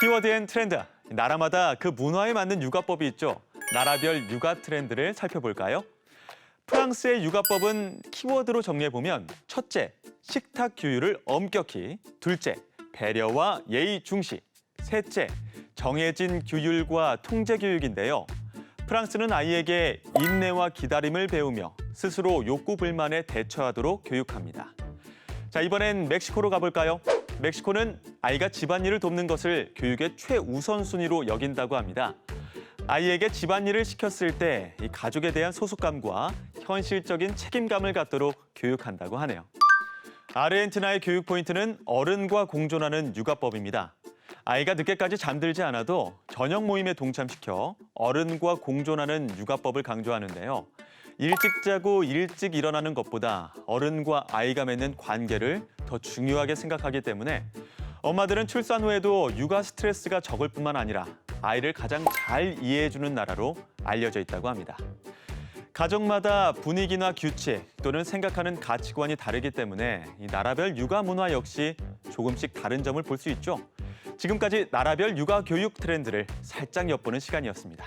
키워드 앤 트렌드. 나라마다 그 문화에 맞는 육아법이 있죠. 나라별 육아 트렌드를 살펴볼까요? 프랑스의 육아법은 키워드로 정리해보면 첫째, 식탁 규율을 엄격히 둘째, 배려와 예의 중시 셋째, 정해진 규율과 통제 교육인데요. 프랑스는 아이에게 인내와 기다림을 배우며 스스로 욕구 불만에 대처하도록 교육합니다. 자, 이번엔 멕시코로 가볼까요? 멕시코는 아이가 집안일을 돕는 것을 교육의 최우선순위로 여긴다고 합니다. 아이에게 집안일을 시켰을 때 이 가족에 대한 소속감과 현실적인 책임감을 갖도록 교육한다고 하네요. 아르헨티나의 교육 포인트는 어른과 공존하는 육아법입니다. 아이가 늦게까지 잠들지 않아도 저녁 모임에 동참시켜 어른과 공존하는 육아법을 강조하는데요. 일찍 자고 일찍 일어나는 것보다 어른과 아이가 맺는 관계를 더 중요하게 생각하기 때문에 엄마들은 출산 후에도 육아 스트레스가 적을 뿐만 아니라 아이를 가장 잘 이해해주는 나라로 알려져 있다고 합니다. 가정마다 분위기나 규칙 또는 생각하는 가치관이 다르기 때문에 이 나라별 육아 문화 역시 조금씩 다른 점을 볼 수 있죠. 지금까지 나라별 육아 교육 트렌드를 살짝 엿보는 시간이었습니다.